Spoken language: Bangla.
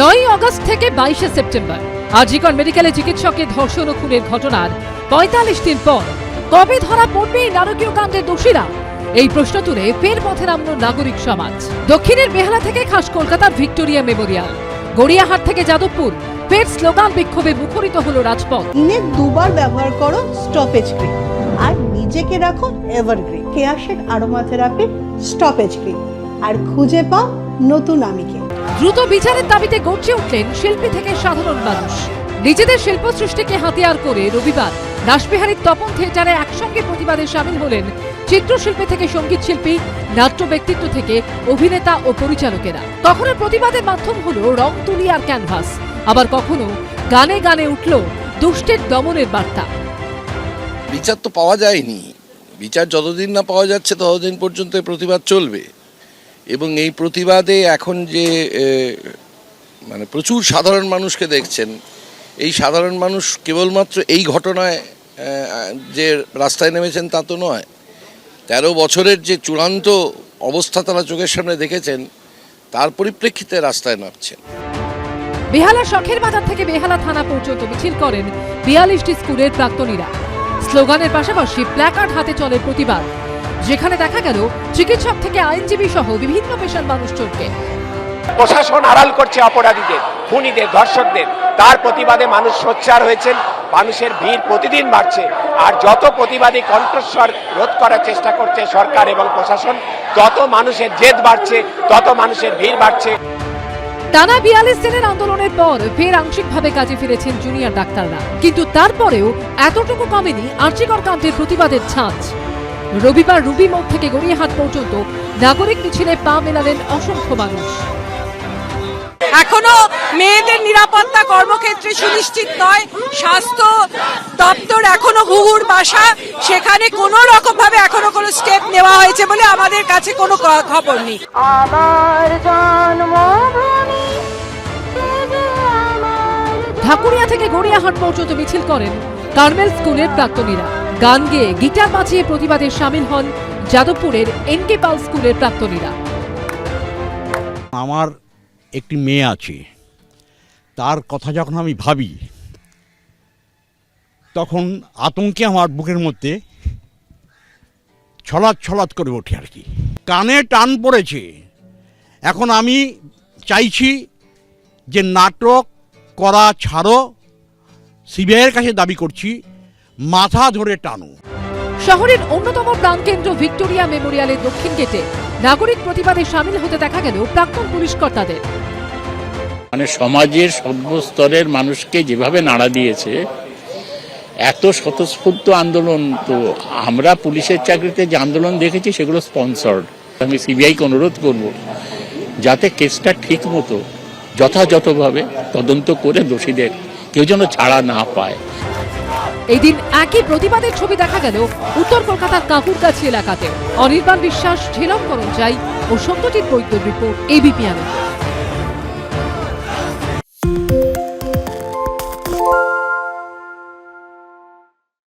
নয় আগস্ট থেকে বাইশে সেপ্টেম্বর। আজিকর মেডিকেলে চিকিৎসকের ধর্ষণ ও খুনের ঘটনার পঁয়তাল্লিশ দিন পর কবে ধরা পড়বে এই নারকীয় কাণ্ডের দোষীরা? এই প্রশ্ন তুলে ফের পথে নামল নাগরিক সমাজ। দক্ষিণের বেহালা থেকে খাস কলকাতার ভিক্টোরিয়া মেমোরিয়াল। গড়িয়াহাট থেকে যাদবপুর, ফের স্লোগান বিক্ষোভে মুখরিত হলো রাজপথ। দিনে দুবার ব্যবহার করো স্টপেজ ক্রিম আর নিজেকে রাখো evergreen Keya Seth aroma therapy stoppage cream আর খুঁজে পাও নতুন আমিকে। দ্রুত বিচারের দাবিতে গর্জে উঠলেন শিল্পী থেকে সাধারণ মানুষ। নিজেদের শিল্প সৃষ্টিকে হাতিয়ার করে রবিবার রাসবিহারীর তপন থিয়েটারে একসঙ্গে প্রতিবাদে সামিল হলেন চিত্রশিল্পী থেকে সংগীত শিল্পী, নাট্য ব্যক্তিত্ব থেকে অভিনেতা ও পরিচালকেরা। কখনো প্রতিবাদের মাধ্যম হলো রং তুলি আর ক্যানভাস। আবার কখনো গানে গানে উঠল দুষ্টের দমনের বার্তা। বিচার তো পাওয়া যায়নি। বিচার যতদিন না পাওয়া যাচ্ছে ততদিন পর্যন্ত প্রতিবাদ চলবে। এবং এই প্রতিবাদে এখন যে মানে প্রচুর সাধারণ মানুষকে দেখছেন, এই সাধারণ মানুষ কেবলমাত্র এই ঘটনায় যে রাস্তায় নেমেছেন তা তো নয়। তেরো বছরের যে চূড়ান্ত অবস্থা তারা চোখের সামনে দেখেছেন, তার পরিপ্রেক্ষিতে রাস্তায় নামছেন। বেহালা শখের বাজার থেকে বেহালা থানা পর্যন্ত মিছিল করেন বিয়াল্লিশটি স্কুলের প্রাক্তনীরা। স্লোগানের পাশাপাশি প্ল্যাকার্ড হাতে চলে প্রতিবাদ। যেখানে দেখা গেল চিকিৎসক থেকে আইনজীবী সহ বিভিন্ন পেশার মানুষজনকে। প্রশাসন আড়াল করছে অপরাধীদের খুনিদের ধর্ষকদের। তার প্রতিবাদে মানুষ সোচ্চার হয়েছেন মানুষের ভিড় প্রতিদিন বাড়ছে। আর যত প্রতিবাদী কণ্ঠস্বর রোধ করার চেষ্টা করছে সরকার এবং প্রশাসন তত মানুষের জেদ বাড়ছে তত মানুষের ভিড় বাড়ছে। টানা বিয়াল্লিশ দিনের আন্দোলনের পর ফের আংশিকভাবে কাজে ফিরেছেন জুনিয়র ডাক্তাররা। কিন্তু তারপরেও এতটুকু কমেনি আর্চিকর কাণ্ডের প্রতিবাদের ছাঁচ। রবিবার রুবি মোড় থেকে গড়িয়াহাট পর্যন্ত নাগরিক মিছিলে পা মেলালেন অসংখ্য মানুষ। এখনও মেয়েদের নিরাপত্তা কর্মক্ষেত্রে সুনিশ্চিত নয়। স্বাস্থ্য দপ্তর এখনও ঘুঘুর বাসা। সেখানে কোনো রকম ভাবে এখনও কোনো স্টেপ নেওয়া হয়েছে বলে আমাদের কাছে কোনো খবর নেই। আমার জন্মভূমি সে যে আমার ঢাকুরিয়া থেকে গড়িয়াহাট পর্যন্ত মিছিল করেন কার্মেল স্কুলের প্রাক্তনীরা। গান গেয়ে গিটার বাজিয়ে প্রতিবাদে সামিল হন যাদবপুরের এনকে পাল স্কুলের প্রাক্তনীরা। আমার একটি মেয়ে আছে। তার কথা যখন আমি ভাবি, তখন আতঙ্কে আমার বুকের মধ্যে ছলাৎ ছলাৎ করে ওঠে আর কি। কানে টান পড়েছে। এখন আমি চাইছি যে নাটক করা ছাড়ো, সিবিআইয়ের কাছে দাবি করছি মাথা ধরে টানো। শহরের অন্যতম প্রাণকেন্দ্র ভিক্টোরিয়া মেমোরিয়ালের দক্ষিণ গেটে নাগরিক প্রতিবাদে সামিল হতে দেখা গেল প্রাক্তন পুলিশ কর্তাদের। মানে সমাজের সর্বস্তরের মানুষকে যেভাবে নাড়া দিয়েছে এত স্বতঃস্ফূর্ত আন্দোলন তো আমরা পুলিশের চাকরিতে যে আন্দোলন দেখেছি সেগুলো স্পন্সর্ড। আমি সিবিআইকে অনুরোধ করব যাতে কেসটা ঠিক মতো যথাযথভাবে তদন্ত করে দোষীদের কেউ যেন ছাড়া না পায়। এই দিন একই প্রতিবাদের ছবি দেখা গেল উত্তর কলকাতার কাকুরগাছি এলাকাতে। অনির্বাণ বিশ্বাস, ঝিলম করঞ্জাই ও সত্যজিৎ বৈদ্যর রিপোর্ট এবিপি আনন্দ